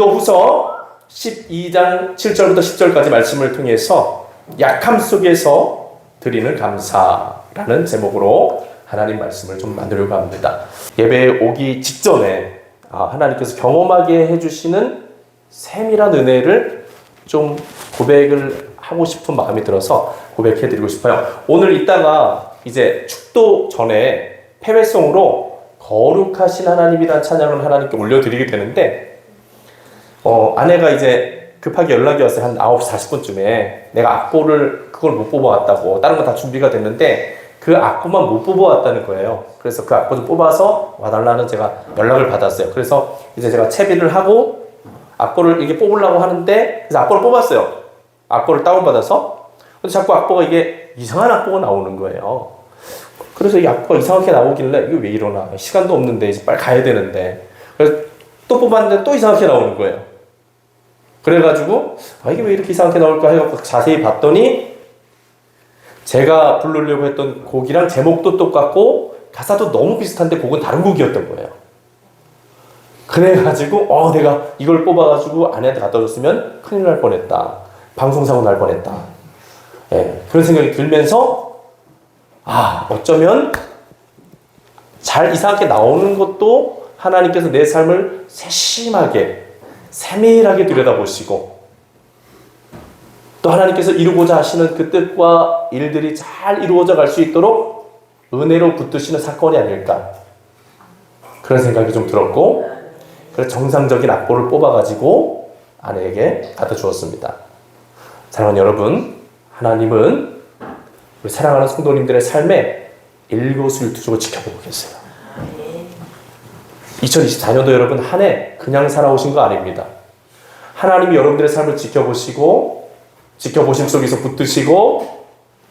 고린도 후서 12장 7절부터 10절까지 말씀을 통해서 약함 속에서 드리는 감사라는 제목으로 하나님 말씀을 좀 나누려고 합니다. 예배에 오기 직전에 아, 하나님께서 경험하게 해주시는 세밀한 은혜를 좀 고백을 하고 싶은 마음이 들어서 고백해드리고 싶어요. 오늘 이따가 이제 축도 전에 패배송으로 거룩하신 하나님이란 찬양을 하나님께 올려드리게 되는데 어, 아내가 이제 급하게 연락이 왔어요. 한 9시 40분쯤에 내가 악보를 그걸 못 뽑아왔다고 다른 거 다 준비가 됐는데 그 악보만 못 뽑아왔다는 거예요. 그래서 그 악보 좀 뽑아서 와달라는 제가 연락을 받았어요. 그래서 이제 제가 채비를 하고 악보를 이게 뽑으려고 하는데 그래서 악보를 뽑았어요. 악보를 다운받아서 근데 자꾸 악보가 이게 이상한 악보가 나오는 거예요. 그래서 이 악보가 이상하게 나오길래 이게 왜 이러나 시간도 없는데 이제 빨리 가야 되는데 그래서 또 뽑았는데 또 이상하게 나오는 거예요. 그래가지고 아 이게 왜 이렇게 이상하게 나올까 해서 자세히 봤더니 제가 부르려고 했던 곡이랑 제목도 똑같고 가사도 너무 비슷한데 곡은 다른 곡이었던 거예요. 그래가지고 어 내가 이걸 뽑아가지고 아내한테 갖다 줬으면 큰일 날 뻔했다. 방송사고 날 뻔했다. 예, 그런 생각이 들면서 아 어쩌면 잘 이상하게 나오는 것도 하나님께서 내 삶을 세심하게 세밀하게 들여다보시고 또 하나님께서 이루고자 하시는 그 뜻과 일들이 잘 이루어져 갈 수 있도록 은혜로 붙드시는 사건이 아닐까 그런 생각이 좀 들었고 그래서 정상적인 악보를 뽑아가지고 아내에게 갖다 주었습니다. 사랑하는 여러분, 하나님은 우리 사랑하는 성도님들의 삶에 일거수일투족을 지켜보고 계세요. 2024년도 여러분 한 해 그냥 살아오신 거 아닙니다. 하나님이 여러분들의 삶을 지켜보시고 지켜보심 속에서 붙드시고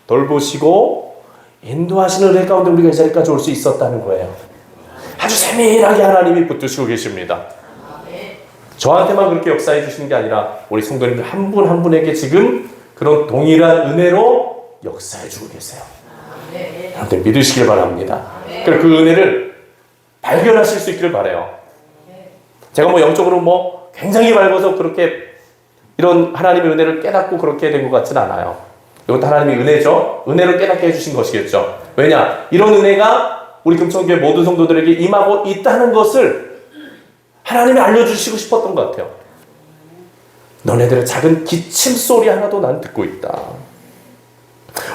돌보시고 인도하시는 은혜 가운데 우리가 이 자리까지 올 수 있었다는 거예요. 아주 세밀하게 하나님이 붙드시고 계십니다. 저한테만 그렇게 역사해 주시는 게 아니라 우리 성도님들 한 분 한 분에게 지금 그런 동일한 은혜로 역사해 주고 계세요. 여러분들 믿으시길 바랍니다. 그래서 그 은혜를 발견하실 수 있기를 바래요. 제가 뭐 영적으로 뭐 굉장히 밝아서 그렇게 이런 하나님의 은혜를 깨닫고 그렇게 된 것 같지는 않아요. 이것도 하나님의 은혜죠. 은혜를 깨닫게 해주신 것이겠죠. 왜냐? 이런 은혜가 우리 금천교회 모든 성도들에게 임하고 있다는 것을 하나님이 알려주시고 싶었던 것 같아요. 너네들의 작은 기침 소리 하나도 난 듣고 있다.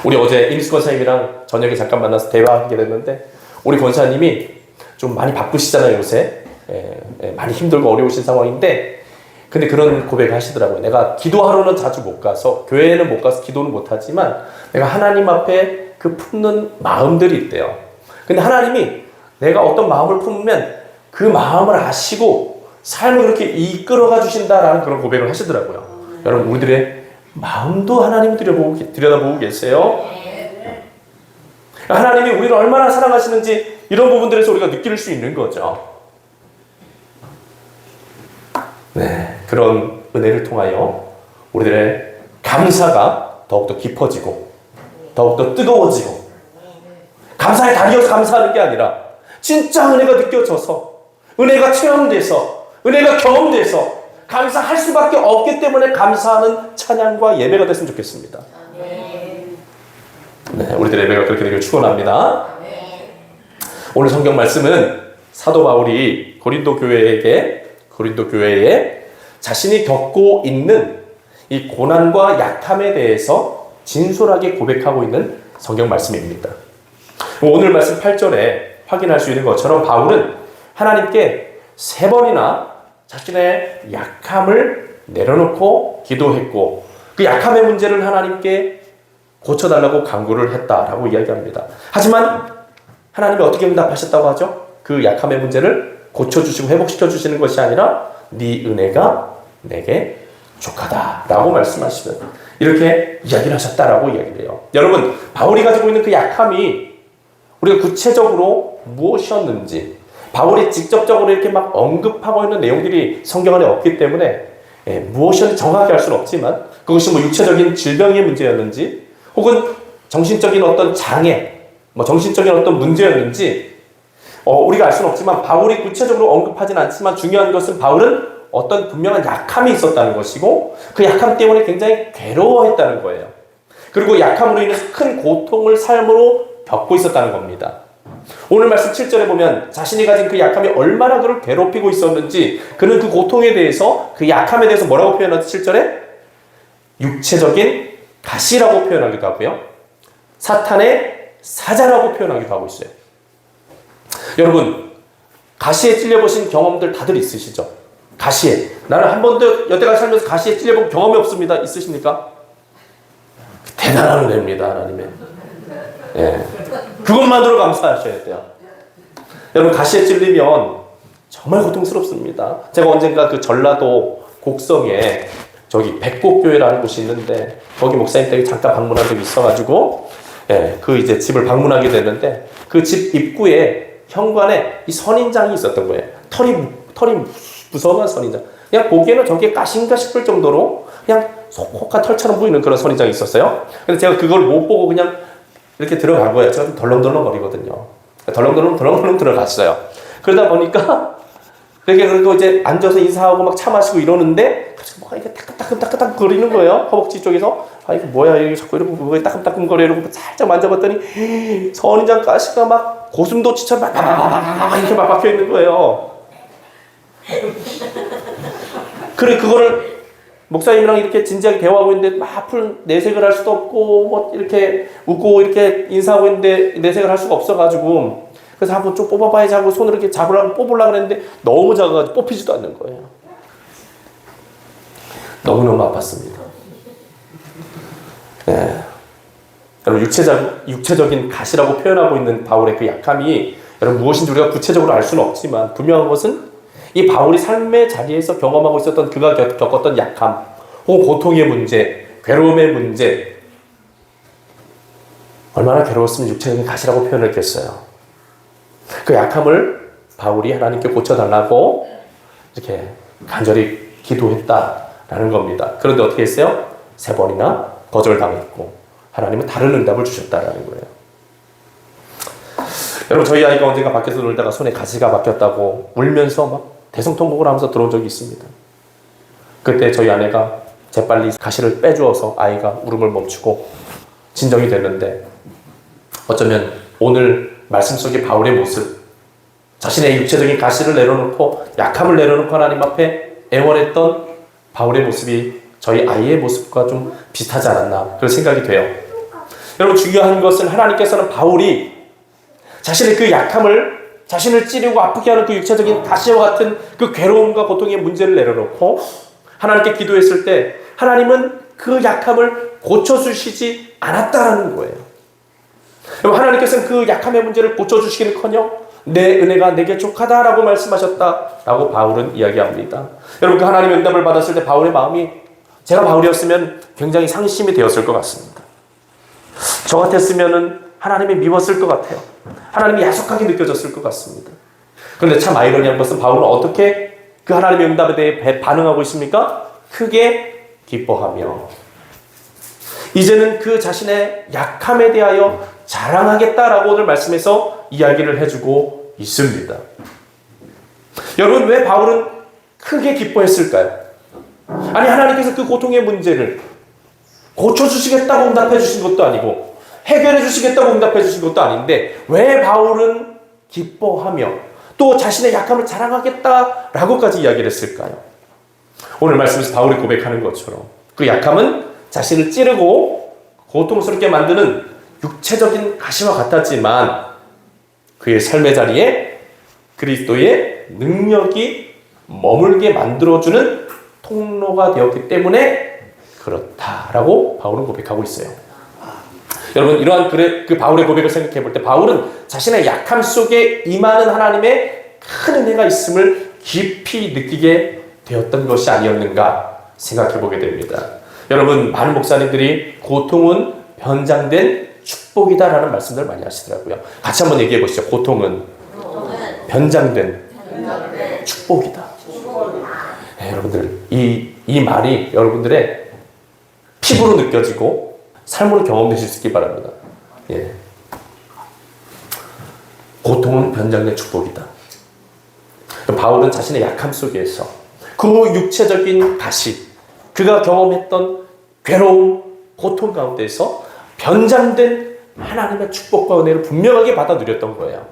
우리 어제 임수 권 사님이랑 저녁에 잠깐 만나서 대화하게 됐는데 우리 권사님이 좀 많이 바쁘시잖아요 요새 예, 예, 많이 힘들고 어려우신 상황인데 근데 그런 고백을 하시더라고요. 내가 기도하러는 자주 못 가서 교회에는 못 가서 기도는 못 하지만 내가 하나님 앞에 그 품는 마음들이 있대요. 근데 하나님이 내가 어떤 마음을 품으면 그 마음을 아시고 삶을 그렇게 이끌어가 주신다라는 그런 고백을 하시더라고요. 여러분 우리들의 마음도 하나님 들여보고 들여다보고 계세요. 하나님이 우리를 얼마나 사랑하시는지 이런 부분들에서 우리가 느낄 수 있는 거죠. 네, 그런 은혜를 통하여 우리들의 감사가 더욱더 깊어지고 더욱더 뜨거워지고 감사의 달이어서 감사하는 게 아니라 진짜 은혜가 느껴져서 은혜가 체험돼서 은혜가 경험돼서 감사할 수밖에 없기 때문에 감사하는 찬양과 예배가 됐으면 좋겠습니다. 네, 우리들의 예배가 그렇게 되길 축원합니다. 오늘 성경 말씀은 사도 바울이 고린도 교회에게 고린도 교회에 자신이 겪고 있는 이 고난과 약함에 대해서 진솔하게 고백하고 있는 성경 말씀입니다. 오늘 말씀 8절에 확인할 수 있는 것처럼 바울은 하나님께 세 번이나 자신의 약함을 내려놓고 기도했고 그 약함의 문제를 하나님께 고쳐달라고 강구를 했다라고 이야기합니다. 하지만 하나님이 어떻게 응답하셨다고 하죠? 그 약함의 문제를 고쳐주시고 회복시켜 주시는 것이 아니라 네 은혜가 내게 족하다라고 말씀하시면 이렇게 이야기를 하셨다라고 이야기를 해요. 여러분 바울이 가지고 있는 그 약함이 우리가 구체적으로 무엇이었는지 바울이 직접적으로 이렇게 막 언급하고 있는 내용들이 성경 안에 없기 때문에 예, 무엇이었는지 정확하게 알 수는 없지만 그것이 뭐 육체적인 질병의 문제였는지 혹은 정신적인 어떤 장애, 뭐 정신적인 어떤 문제였는지 어, 우리가 알 수는 없지만 바울이 구체적으로 언급하진 않지만 중요한 것은 바울은 어떤 분명한 약함이 있었다는 것이고 그 약함 때문에 굉장히 괴로워했다는 거예요. 그리고 약함으로 인해서 큰 고통을 삶으로 겪고 있었다는 겁니다. 오늘 말씀 7절에 보면 자신이 가진 그 약함이 얼마나 그를 괴롭히고 있었는지 그는 그 고통에 대해서 그 약함에 대해서 뭐라고 표현하죠? 7절에 육체적인 가시라고 표현하기도 하고요. 사탄의 사자라고 표현하기도 하고 있어요. 여러분, 가시에 찔려보신 경험들 다들 있으시죠? 가시에. 나는 한 번도 여태까지 살면서 가시에 찔려본 경험이 없습니다. 있으십니까? 대단한 은혜입니다, 하나님의. 예. 그것만으로 감사하셔야 돼요. 여러분, 가시에 찔리면 정말 고통스럽습니다. 제가 언젠가 그 전라도 곡성에 저기 백곡교회라는 곳이 있는데 거기 목사님 댁에 잠깐 방문한 적이 있어가지고 예, 그 이제 집을 방문하게 됐는데 그 집 입구에 현관에 이 선인장이 있었던 거예요. 털이 털이 무서운 선인장. 그냥 보기에는 저게 가신가 싶을 정도로 그냥 속한 털처럼 보이는 그런 선인장이 있었어요. 근데 제가 그걸 못 보고 그냥 이렇게 들어간 거예요. 제가 좀 덜렁덜렁 거리거든요. 덜렁덜렁 덜렁덜렁 들어갔어요. 그러다 보니까 그렇게 그리고 이제 앉아서 인사하고 막 차 마시고 이러는데 갑자기 뭐가 이게 따끔따끔따끔 거리는 거예요. 허벅지 쪽에서 아 이거 뭐야 이게 자꾸 이러고 뭐가 따끔따끔 거려 이러고 살짝 만져봤더니 선인장 가시가 막 고슴도치처럼 막 이렇게 막 박혀 있는 거예요. 그래 그거를 목사님이랑 이렇게 진지하게 대화하고 있는데 막풀 내색을 할 수도 없고 뭐 이렇게 웃고 이렇게 인사하고 있는데 내색을 할 수가 없어가지고 그래서 한번 좀 뽑아봐야지 하고 손으로 이렇게 잡으려고 뽑으려고 그랬는데 너무 작아가지고 뽑히지도 않는 거예요. 너무너무 아팠습니다. 네. 여러분 육체적, 육체적인 가시라고 표현하고 있는 바울의 그 약함이 여러분 무엇인지 우리가 구체적으로 알 수는 없지만 분명한 것은 이 바울이 삶의 자리에서 경험하고 있었던 그가 겪- 겪었던 약함 혹은 고통의 문제, 괴로움의 문제 얼마나 괴로웠으면 육체적인 가시라고 표현했겠어요. 그 약함을 바울이 하나님께 고쳐달라고 이렇게 간절히 기도했다라는 겁니다. 그런데 어떻게 했어요? 세 번이나 거절당했고 하나님은 다른 응답을 주셨다라는 거예요. 여러분 저희 아이가 언젠가 밖에서 놀다가 손에 가시가 박혔다고 울면서 막 대성통곡을 하면서 들어온 적이 있습니다. 그때 저희 아내가 재빨리 가시를 빼주어서 아이가 울음을 멈추고 진정이 됐는데 어쩌면 오늘 말씀 속의 바울의 모습 자신의 육체적인 가시를 내려놓고 약함을 내려놓고 하나님 앞에 애원했던 바울의 모습이 저희 아이의 모습과 좀 비슷하지 않았나 그런 생각이 돼요. 여러분 중요한 것은 하나님께서는 바울이 자신의 그 약함을 자신을 찌르고 아프게 하는 그 육체적인 가시와 같은 그 괴로움과 고통의 문제를 내려놓고 하나님께 기도했을 때 하나님은 그 약함을 고쳐주시지 않았다라는 거예요. 여러분 하나님께서는 그 약함의 문제를 고쳐주시기는커녕 내 은혜가 내게 족하다라고 말씀하셨다라고 바울은 이야기합니다. 여러분 그 하나님의 응답을 받았을 때 바울의 마음이 제가 바울이었으면 굉장히 상심이 되었을 것 같습니다. 저 같았으면은 하나님이 미웠을 것 같아요. 하나님이 야속하게 느껴졌을 것 같습니다. 그런데 참 아이러니한 것은 바울은 어떻게 그 하나님의 응답에 대해 배- 반응하고 있습니까? 크게 기뻐하며 이제는 그 자신의 약함에 대하여 자랑하겠다라고 오늘 말씀에서 이야기를 해주고 있습니다. 여러분 왜 바울은 크게 기뻐했을까요? 아니 하나님께서 그 고통의 문제를 고쳐주시겠다고 응답해 주신 것도 아니고 해결해 주시겠다고 응답해 주신 것도 아닌데 왜 바울은 기뻐하며 또 자신의 약함을 자랑하겠다라고까지 이야기를 했을까요? 오늘 말씀에서 바울이 고백하는 것처럼 그 약함은 자신을 찌르고 고통스럽게 만드는 육체적인 가시와 같았지만 그의 삶의 자리에 그리스도의 능력이 머물게 만들어주는 통로가 되었기 때문에 그렇다라고 바울은 고백하고 있어요. 여러분 이러한 그의, 그 바울의 고백을 생각해 볼 때 바울은 자신의 약함 속에 임하는 하나님의 큰 은혜가 있음을 깊이 느끼게 되었던 것이 아니었는가 생각해 보게 됩니다. 여러분 많은 목사님들이 고통은 변장된 축복이다라는 말씀들 많이 하시더라고요. 같이 한번 얘기해 보시죠. 고통은 변장된 축복이다. 네, 여러분들 이, 이 말이 여러분들의 피부로 느껴지고 삶으로 경험되실 수 있기 바랍니다. 예. 고통은 변장된 축복이다. 바울은 자신의 약함 속에서 그그 육체적인 가시, 그가 경험했던 괴로움, 고통 가운데서 변장된 하나님의 축복과 은혜를 분명하게 받아 누렸던 거예요.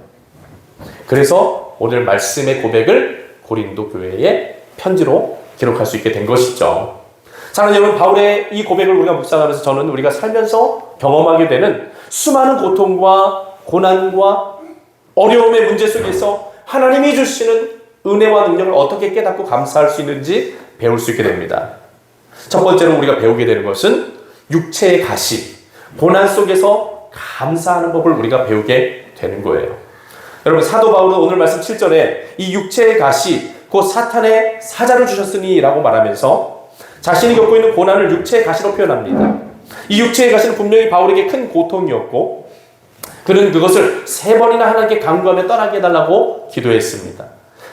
그래서 오늘 말씀의 고백을 고린도 교회에 편지로 기록할 수 있게 된 것이죠. 사랑하는 여러분, 바울의 이 고백을 우리가 묵상하면서 저는 우리가 살면서 경험하게 되는 수많은 고통과 고난과 어려움의 문제 속에서 하나님이 주시는 은혜와 능력을 어떻게 깨닫고 감사할 수 있는지 배울 수 있게 됩니다. 첫 번째로 우리가 배우게 되는 것은 육체의 가시, 고난 속에서 감사하는 법을 우리가 배우게 되는 거예요. 여러분 사도 바울은 오늘 말씀 7절에 이 육체의 가시 곧 사탄의 사자를 주셨으니라고 말하면서 자신이 겪고 있는 고난을 육체의 가시로 표현합니다. 이 육체의 가시는 분명히 바울에게 큰 고통이었고 그는 그것을 세 번이나 하나님께 강구하며 떠나게 해달라고 기도했습니다.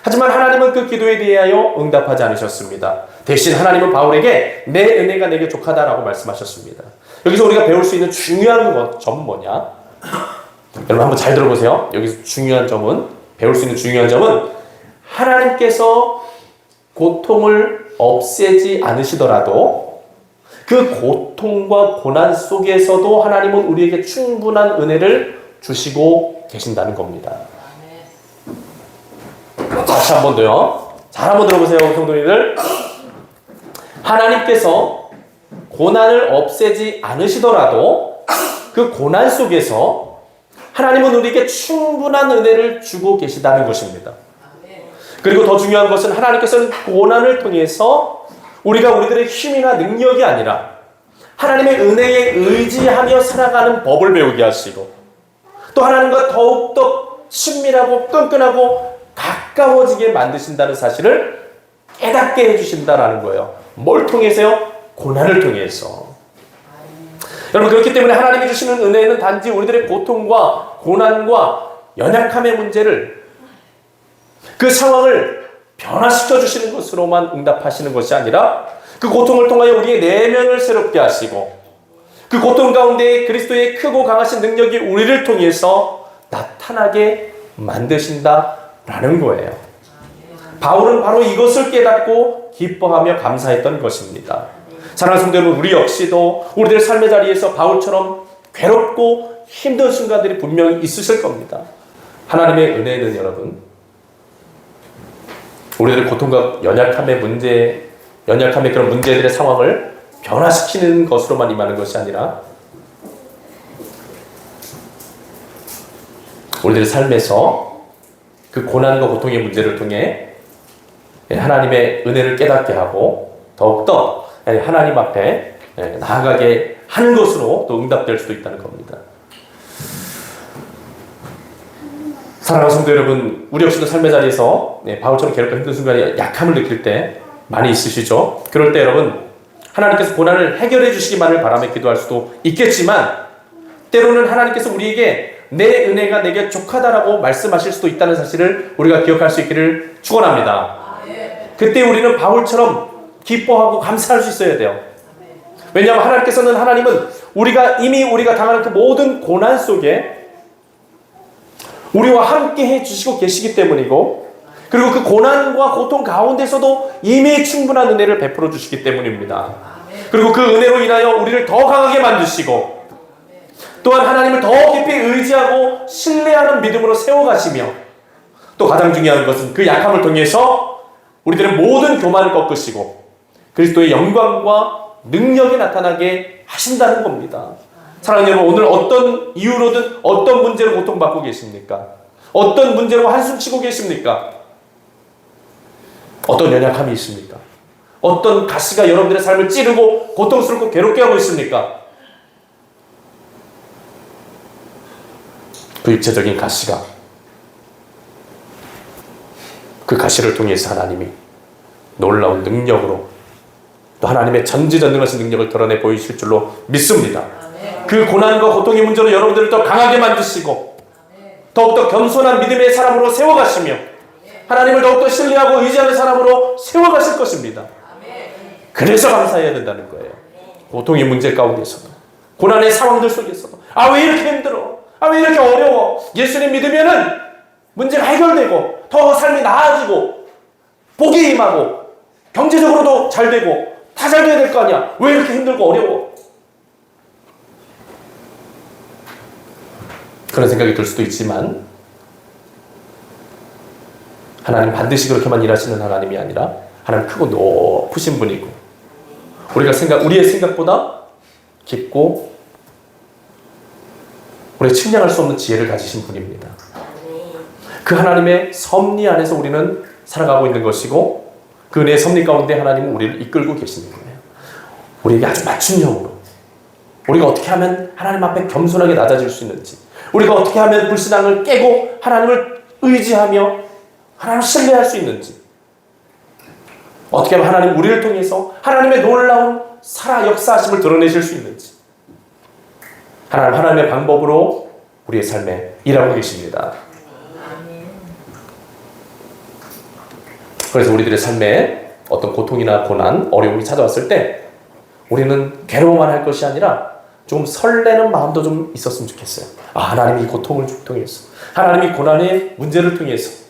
하지만 하나님은 그 기도에 대하여 응답하지 않으셨습니다. 대신 하나님은 바울에게 내 은혜가 내게 족하다라고 말씀하셨습니다. 여기서 우리가 배울 수 있는 중요한 것, 점은 뭐냐? 여러분 한번 잘 들어보세요. 여기서 중요한 점은 배울 수 있는 중요한 점은 하나님께서 고통을 없애지 않으시더라도 그 고통과 고난 속에서도 하나님은 우리에게 충분한 은혜를 주시고 계신다는 겁니다. 다시 한 번 더요. 잘 한번 들어보세요, 성도님들. 하나님께서 고난을 없애지 않으시더라도 그 고난 속에서 하나님은 우리에게 충분한 은혜를 주고 계시다는 것입니다. 그리고 더 중요한 것은 하나님께서는 고난을 통해서 우리가 우리들의 힘이나 능력이 아니라 하나님의 은혜에 의지하며 살아가는 법을 배우게 하시고 또 하나님과 더욱더 친밀하고 끈끈하고 가까워지게 만드신다는 사실을 깨닫게 해주신다라는 거예요. 뭘 통해서요? 고난을 통해서. 여러분 그렇기 때문에 하나님이 주시는 은혜는 단지 우리들의 고통과 고난과 연약함의 문제를 그 상황을 변화시켜 주시는 것으로만 응답하시는 것이 아니라 그 고통을 통하여 우리의 내면을 새롭게 하시고 그 고통 가운데 그리스도의 크고 강하신 능력이 우리를 통해서 나타나게 만드신다라는 거예요. 바울은 바로 이것을 깨닫고 기뻐하며 감사했던 것입니다. 사랑하는 성도 여러분, 우리 역시도 우리들 삶의 자리에서 바울처럼 괴롭고 힘든 순간들이 분명히 있으실 겁니다. 하나님의 은혜는 여러분, 우리들의 고통과 연약함의 문제, 연약함의 그런 문제들의 상황을 변화시키는 것으로만 임하는 것이 아니라 우리들의 삶에서 그 고난과 고통의 문제를 통해 하나님의 은혜를 깨닫게 하고 더욱더 하나님 앞에 나아가게 하는 것으로 또 응답될 수도 있다는 겁니다. 사랑하는 성도 여러분, 우리 역시도 삶의 자리에서 바울처럼 괴롭고 힘든 순간에 약함을 느낄 때 많이 있으시죠? 그럴 때 여러분, 하나님께서 고난을 해결해 주시기만을 바라며 기도할 수도 있겠지만, 때로는 하나님께서 우리에게 내 은혜가 내게 족하다라고 말씀하실 수도 있다는 사실을 우리가 기억할 수 있기를 축원합니다. 그때 우리는 바울처럼 기뻐하고 감사할 수 있어야 돼요. 왜냐하면 하나님께서는 하나님은 우리가 이미 우리가 당하는 그 모든 고난 속에 우리와 함께 해 주시고 계시기 때문이고 그리고 그 고난과 고통 가운데서도 이미 충분한 은혜를 베풀어 주시기 때문입니다. 그리고 그 은혜로 인하여 우리를 더 강하게 만드시고 또한 하나님을 더 깊이 의지하고 신뢰하는 믿음으로 세워가시며 또 가장 중요한 것은 그 약함을 통해서 우리들의 모든 교만을 꺾으시고 그리스도의 영광과 능력이 나타나게 하신다는 겁니다. 사랑하는 여러분, 오늘 어떤 이유로든 어떤 문제로 고통받고 계십니까? 어떤 문제로 한숨 치고 계십니까? 어떤 연약함이 있습니까? 어떤 가시가 여러분들의 삶을 찌르고 고통스럽고 괴롭게 하고 있습니까? 그 육체적인 가시가 그 가시를 통해서 하나님이 놀라운 능력으로 또 하나님의 전지전능하신 능력을 드러내 보이실 줄로 믿습니다. 그 고난과 고통의 문제로 여러분들을 더 강하게 만드시고 더욱더 겸손한 믿음의 사람으로 세워가시며 하나님을 더욱더 신뢰하고 의지하는 사람으로 세워가실 것입니다. 그래서 감사해야 된다는 거예요. 고통의 문제 가운데서도 고난의 상황들 속에서도 아 왜 이렇게 힘들어? 아 왜 이렇게 어려워? 예수님 믿으면은 문제가 해결되고 더 삶이 나아지고 복이 임하고 경제적으로도 잘 되고 다 잘 돼야 될 거 아니야. 왜 이렇게 힘들고 어려워? 그런 생각이 들 수도 있지만 하나님 반드시 그렇게만 일하시는 하나님이 아니라 하나님 크고 높으신 분이고 우리가 생각 우리의 생각보다 깊고 우리가 측량할 수 없는 지혜를 가지신 분입니다. 그 하나님의 섭리 안에서 우리는 살아가고 있는 것이고 그 은혜의 섭리 가운데 하나님은 우리를 이끌고 계시는 거예요. 우리에게 아주 맞춤형으로 우리가 어떻게 하면 하나님 앞에 겸손하게 낮아질 수 있는지 우리가 어떻게 하면 불신앙을 깨고 하나님을 의지하며 하나님을 신뢰할 수 있는지 어떻게 하면 하나님 우리를 통해서 하나님의 놀라운 살아 역사하심을 드러내실 수 있는지 하나님 하나님의 방법으로 우리의 삶에 일하고 계십니다. 그래서 우리들의 삶에 어떤 고통이나 고난, 어려움이 찾아왔을 때 우리는 괴로워만 할 것이 아니라 좀 설레는 마음도 좀 있었으면 좋겠어요. 아, 하나님이 이 고통을 통해서, 하나님이 고난의 문제를 통해서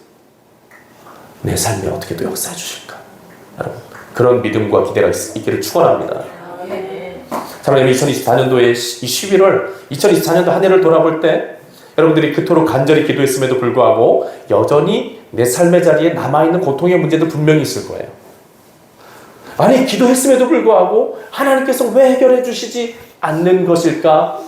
내 삶에 어떻게 또 역사해 주실까? 여러분, 그런 믿음과 기대가 있, 있기를 축원합니다. 사랑하는 2024년도에 이 11월, 2024년도 한 해를 돌아볼 때 여러분들이 그토록 간절히 기도했음에도 불구하고 여전히 내 삶의 자리에 남아있는 고통의 문제도 분명히 있을 거예요. 아니, 기도했음에도 불구하고 하나님께서 왜 해결해 주시지 않는 것일까?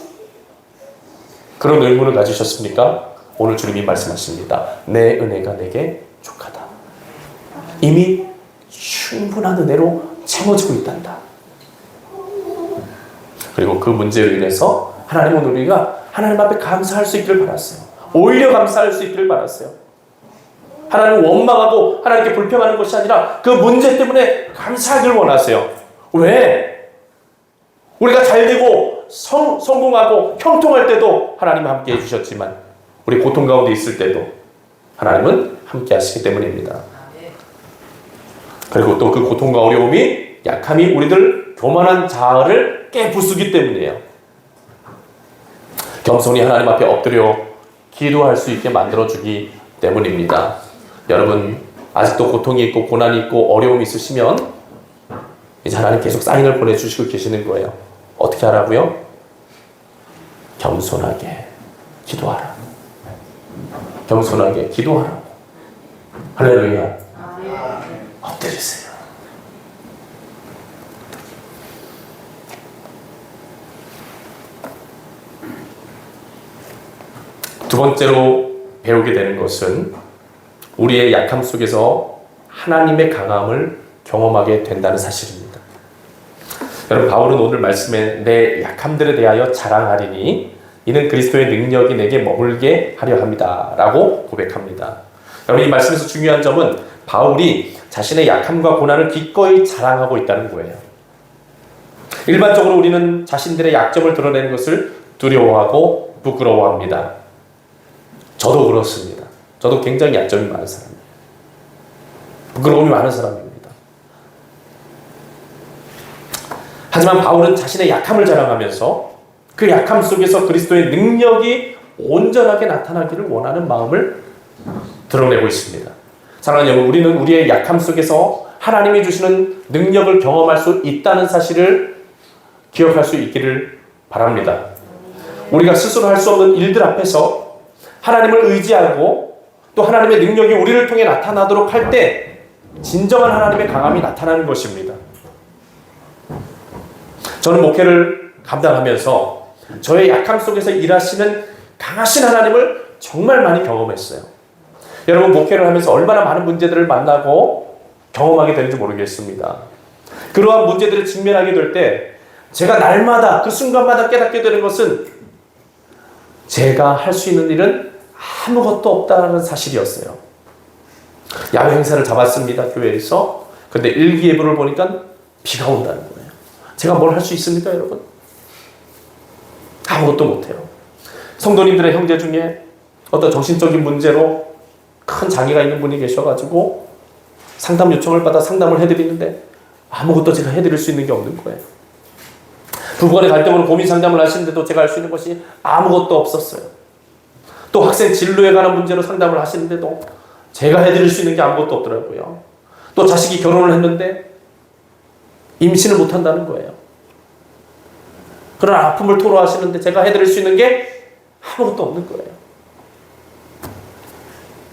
그런 의문을 가지셨습니까? 오늘 주님이 말씀하십니다. 내 은혜가 내게 족하다. 이미 충분한 은혜로 채워지고 있단다. 그리고 그 문제로 인해서 하나님은 우리가 하나님 앞에 감사할 수 있기를 바랐어요. 오히려 감사할 수 있기를 바랐어요. 하나님 원망하고 하나님께 불평하는 것이 아니라 그 문제 때문에 감사하기를 원하세요. 왜? 우리가 잘 되고 성, 성공하고 형통할 때도 하나님 함께 해주셨지만 우리 고통 가운데 있을 때도 하나님은 함께 하시기 때문입니다. 그리고 또 그 고통과 어려움이 약함이 우리들 교만한 자아를 깨부수기 때문이에요. 겸손히 하나님 앞에 엎드려 기도할 수 있게 만들어주기 때문입니다. 여러분, 아직도 고통이 있고 고난이 있고 어려움이 있으시면 이제 하나님 계속 사인을 보내주시고 계시는 거예요. 어떻게 하라고요? 겸손하게 기도하라. 겸손하게 기도하라. 할렐루야. 엎드리세요. 두 번째로 배우게 되는 것은 우리의 약함 속에서 하나님의 강함을 경험하게 된다는 사실입니다. 여러분 바울은 오늘 말씀에 내 약함들에 대하여 자랑하리니 이는 그리스도의 능력이 내게 머물게 하려 합니다라고 고백합니다. 여러분 이 말씀에서 중요한 점은 바울이 자신의 약함과 고난을 기꺼이 자랑하고 있다는 거예요. 일반적으로 우리는 자신들의 약점을 드러내는 것을 두려워하고 부끄러워합니다. 저도 그렇습니다. 저도 굉장히 약점이 많은 사람이에요. 부끄러움이 많은 사람입니다. 하지만 바울은 자신의 약함을 자랑하면서 그 약함 속에서 그리스도의 능력이 온전하게 나타나기를 원하는 마음을 드러내고 있습니다. 사랑하는 여러분, 우리는 우리의 약함 속에서 하나님이 주시는 능력을 경험할 수 있다는 사실을 기억할 수 있기를 바랍니다. 우리가 스스로 할 수 없는 일들 앞에서 하나님을 의지하고 또 하나님의 능력이 우리를 통해 나타나도록 할 때 진정한 하나님의 강함이 나타나는 것입니다. 저는 목회를 감당하면서 저의 약함 속에서 일하시는 강하신 하나님을 정말 많이 경험했어요. 여러분 목회를 하면서 얼마나 많은 문제들을 만나고 경험하게 되는지 모르겠습니다. 그러한 문제들을 직면하게 될 때 제가 날마다 그 순간마다 깨닫게 되는 것은 제가 할 수 있는 일은 아무것도 없다는 사실이었어요. 야외 행사를 잡았습니다 교회에서. 근데 일기예보를 보니까 비가 온다는 거예요. 제가 뭘 할 수 있습니까 여러분? 아무것도 못해요. 성도님들의 형제 중에 어떤 정신적인 문제로 큰 장애가 있는 분이 계셔가지고 상담 요청을 받아 상담을 해드리는데 아무것도 제가 해드릴 수 있는 게 없는 거예요. 부부간의 갈등으로 고민 상담을 하시는데도 제가 할 수 있는 것이 아무것도 없었어요. 또 학생 진로에 관한 문제로 상담을 하시는데도 제가 해드릴 수 있는 게 아무것도 없더라고요. 또 자식이 결혼을 했는데 임신을 못한다는 거예요. 그런 아픔을 토로하시는데 제가 해드릴 수 있는 게 아무것도 없는 거예요.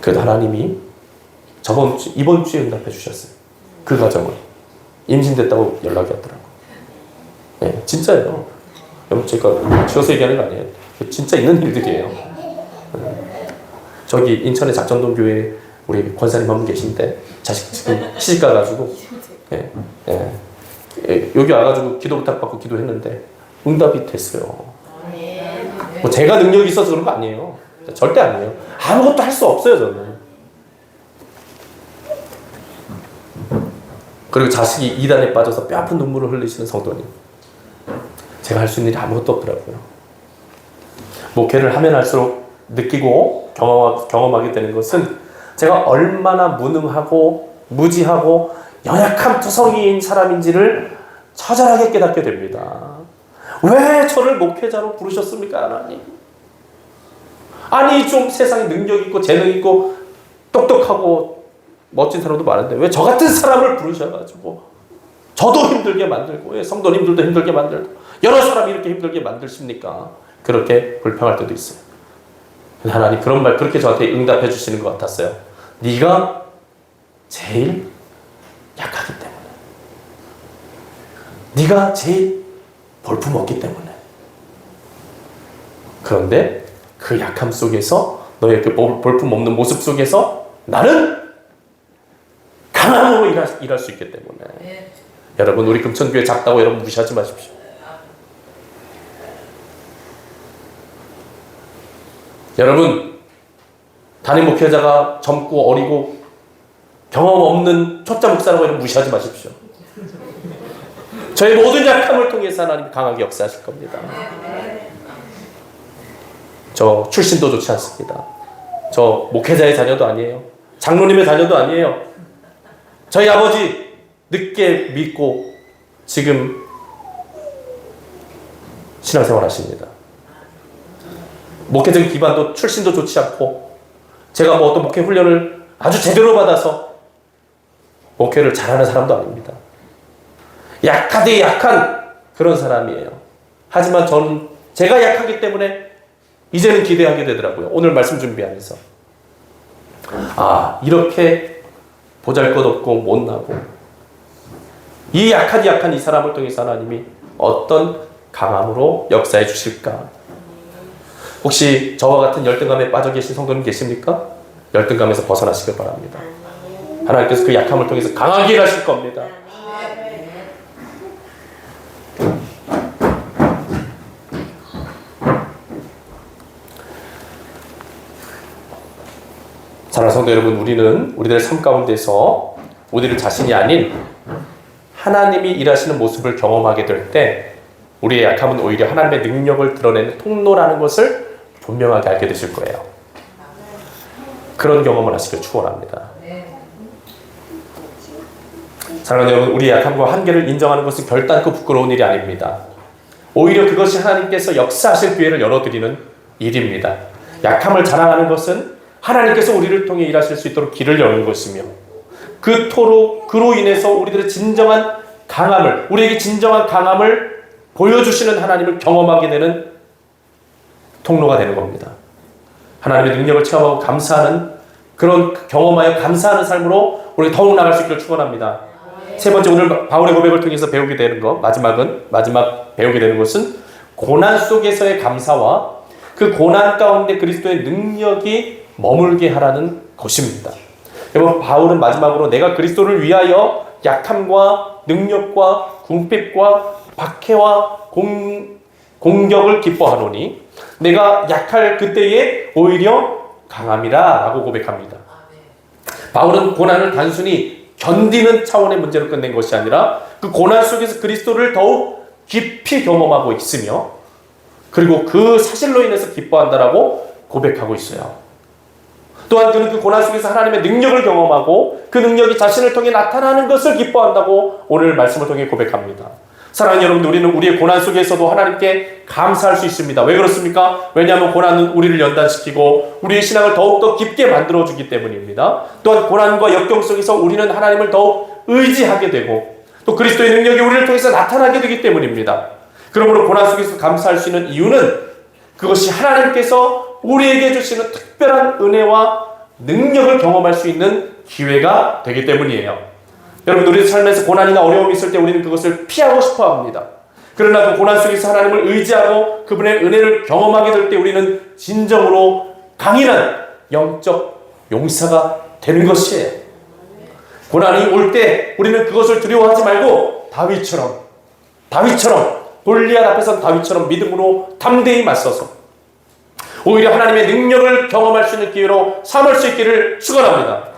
그래도 하나님이 저번 주, 이번 주에 응답해 주셨어요. 그 가정을. 임신됐다고 연락이 왔더라고요. 네, 진짜예요. 제가 지어서 얘기하는 거 아니에요. 진짜 있는 일들이에요. 네. 저기 인천의 작전동 교회 우리 권사님 한 분 계신데 자식 지금 시집 가가지고 예, 예, 예, 여기 와가지고 기도 부탁받고 기도했는데 응답이 됐어요. 뭐 제가 능력이 있어서 그런 거 아니에요. 절대 아니에요. 아무것도 할 수 없어요 저는. 그리고 자식이 이단에 빠져서 뼈 아픈 눈물을 흘리시는 성도님. 제가 할 수 있는 일이 아무것도 없더라고요. 목회를 하면 할수록 느끼고 경험, 경험하 게 되는 것은 제가 얼마나 무능하고 무지하고 연약한 투성이인 사람인지를 처절하게 깨닫게 됩니다. 왜 저를 목회자로 부르셨습니까, 하나님? 아니, 좀 세상에 능력 있고 재능 있고 똑똑하고 멋진 사람도 많은데 왜 저 같은 사람을 부르셔가지고 저도 힘들게 만들고 예, 성도님들도 힘들게 만들고 여러 사람이 이렇게 힘들게 만드십니까? 그렇게 불평할 때도 있어요. 하나님 그런 말 그렇게 저한테 응답해 주시는 것 같았어요. 네가 제일 약하기 때문에. 네가 제일 볼품 없기 때문에. 그런데 그 약함 속에서 너의 그 볼- 볼품 없는 모습 속에서 나는 강함으로 일할, 일할 수 있기 때문에. 여러분 우리 금천교회 작다고 여러분 무시하지 마십시오. 여러분 담임 목회자가 젊고 어리고 경험 없는 초짜 목사라고 여러분 무시하지 마십시오. 저희 모든 약함을 통해서 하나님 강하게 역사하실 겁니다. 저 출신도 좋지 않습니다. 저 목회자의 자녀도 아니에요. 장로님의 자녀도 아니에요. 저희 아버지 늦게 믿고 지금 신앙생활 하십니다. 목회적인 기반도 출신도 좋지 않고 제가 뭐 어떤 목회 훈련을 아주 제대로 받아서 목회를 잘하는 사람도 아닙니다. 약하되 약한 그런 사람이에요. 하지만 저는 제가 약하기 때문에 이제는 기대하게 되더라고요. 오늘 말씀 준비하면서. 아, 이렇게 보잘 것 없고 못나고 이 약한 약한 이 사람을 통해서 하나님이 어떤 강함으로 역사해 주실까? 혹시 저와 같은 열등감에 빠져 계신 성도님 계십니까? 열등감에서 벗어나시길 바랍니다. 하나님께서 그 약함을 통해서 강하게 일하실 겁니다. 사랑하는 성도 여러분, 우리는 우리들의 삶 가운데서 우리들 자신이 아닌 하나님이 일하시는 모습을 경험하게 될 때 우리의 약함은 오히려 하나님의 능력을 드러내는 통로라는 것을 분명하게 알게 되실 거예요. 그런 경험을 하시길 축원합니다. 사랑하는 여러분, 우리의 약함과 한계를 인정하는 것은 결단코 부끄러운 일이 아닙니다. 오히려 그것이 하나님께서 역사하실 기회를 열어드리는 일입니다. 약함을 자랑하는 것은 하나님께서 우리를 통해 일하실 수 있도록 길을 여는 것이며 그 토로 그로 인해서 우리들의 진정한 강함을 우리에게 진정한 강함을 보여주시는 하나님을 경험하게 되는 통로가 되는 겁니다. 하나님의 능력을 체험하고 감사하는 그런 경험하여 감사하는 삶으로 우리 더욱 나갈 수 있기를 축원합니다. 세 번째 오늘 바울의 고백을 통해서 배우게 되는 것 마지막은 마지막 배우게 되는 것은 고난 속에서의 감사와 그 고난 가운데 그리스도의 능력이 머물게 하라는 것입니다. 여러분 바울은 마지막으로 내가 그리스도를 위하여 약함과 능력과 궁핍과 박해와 공, 공격을 기뻐하노니 내가 약할 그때에 오히려 강함이라 라고 고백합니다. 바울은 고난을 단순히 견디는 차원의 문제로 끝낸 것이 아니라 그 고난 속에서 그리스도를 더욱 깊이 경험하고 있으며 그리고 그 사실로 인해서 기뻐한다라고 고백하고 있어요. 또한 그는 그 고난 속에서 하나님의 능력을 경험하고 그 능력이 자신을 통해 나타나는 것을 기뻐한다고 오늘 말씀을 통해 고백합니다. 사랑하는 여러분들, 우리는 우리의 고난 속에서도 하나님께 감사할 수 있습니다. 왜 그렇습니까? 왜냐하면 고난은 우리를 연단시키고 우리의 신앙을 더욱더 깊게 만들어주기 때문입니다. 또한 고난과 역경 속에서 우리는 하나님을 더욱 의지하게 되고 또 그리스도의 능력이 우리를 통해서 나타나게 되기 때문입니다. 그러므로 고난 속에서 감사할 수 있는 이유는 그것이 하나님께서 우리에게 주시는 특별한 은혜와 능력을 경험할 수 있는 기회가 되기 때문이에요. 여러분, 우리 삶에서 고난이나 어려움이 있을 때 우리는 그것을 피하고 싶어 합니다. 그러나 그 고난 속에서 하나님을 의지하고 그분의 은혜를 경험하게 될 때 우리는 진정으로 강인한 영적 용사가 되는 것이에요. 고난이 올 때 우리는 그것을 두려워하지 말고 다윗처럼 다윗처럼 골리앗 앞에서 다윗처럼 믿음으로 담대히 맞서서 오히려 하나님의 능력을 경험할 수 있는 기회로 삼을 수 있기를 축원합니다.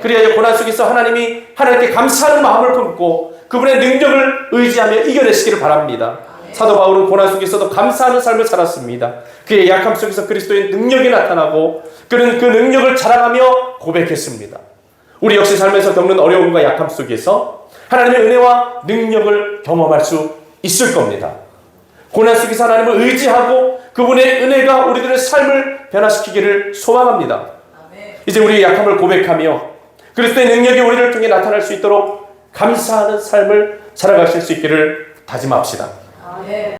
그래야 고난 속에서 하나님이 하나님께 감사하는 마음을 품고 그분의 능력을 의지하며 이겨내시기를 바랍니다. 사도 바울은 고난 속에서도 감사하는 삶을 살았습니다. 그의 약함 속에서 그리스도의 능력이 나타나고 그는 그 능력을 자랑하며 고백했습니다. 우리 역시 삶에서 겪는 어려움과 약함 속에서 하나님의 은혜와 능력을 경험할 수 있을 겁니다. 고난 속에서 하나님을 의지하고 그분의 은혜가 우리들의 삶을 변화시키기를 소망합니다. 이제 우리의 약함을 고백하며 그리스도의 능력이 우리를 통해 나타날 수 있도록 감사하는 삶을 살아가실 수 있기를 다짐합시다.